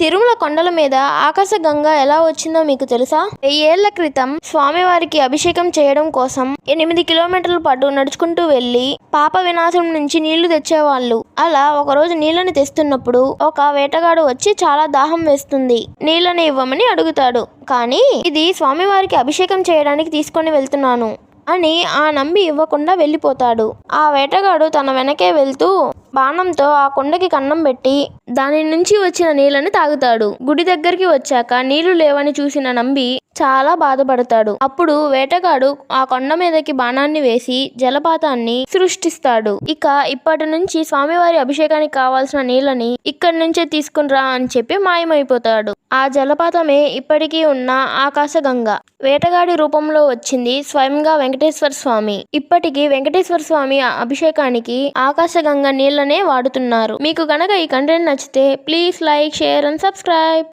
తిరుమల కొండల మీద ఆకాశగంగ ఎలా వచ్చిందో మీకు తెలుసా? వెయ్యేళ్ళ క్రితం స్వామివారికి అభిషేకం చేయడం కోసం ఎనిమిది కిలోమీటర్ల పాటు నడుచుకుంటూ వెళ్ళి పాప వినాశం నుంచి నీళ్ళు తెచ్చేవాళ్ళు. అలా ఒకరోజు నీళ్ళను తెస్తున్నప్పుడు ఒక వేటగాడు వచ్చి చాలా దాహం వేస్తుంది. నీళ్ళను ఇవ్వమని అడుగుతాడు. కానీ ఇది స్వామివారికి అభిషేకం చేయడానికి తీసుకొని వెళ్తున్నాను అని ఆ నంబి ఇవ్వకుండా వెళ్ళిపోతాడు. ఆ వేటగాడు తన వెనకే వెళ్తూ బాణంతో ఆ కొండకి కన్నం పెట్టి దాని నుంచి వచ్చిన నీళ్ళని తాగుతాడు. గుడి దగ్గరికి వచ్చాక నీళ్ళు లేవని చూసిన నంబి చాలా బాధపడతాడు. అప్పుడు వేటగాడు ఆ కొండ మీదకి బాణాన్ని వేసి జలపాతాన్ని సృష్టిస్తాడు. ఇక ఇప్పటి నుంచి స్వామివారి అభిషేకానికి కావాల్సిన నీళ్ళని ఇక్కడి నుంచే తీసుకునిరా అని చెప్పి మాయమైపోతాడు. ఆ జలపాతమే ఇప్పటికీ ఉన్న ఆకాశగంగ. వేటగాడి రూపంలో వచ్చింది స్వయంగా వెంకటేశ్వర స్వామి. ఇప్పటికీ వెంకటేశ్వర స్వామి అభిషేకానికి ఆకాశగంగ నీళ్ళనే వాడుతున్నారు. మీకు గనక ఈ కంటెంట్ నచ్చితే please like share and subscribe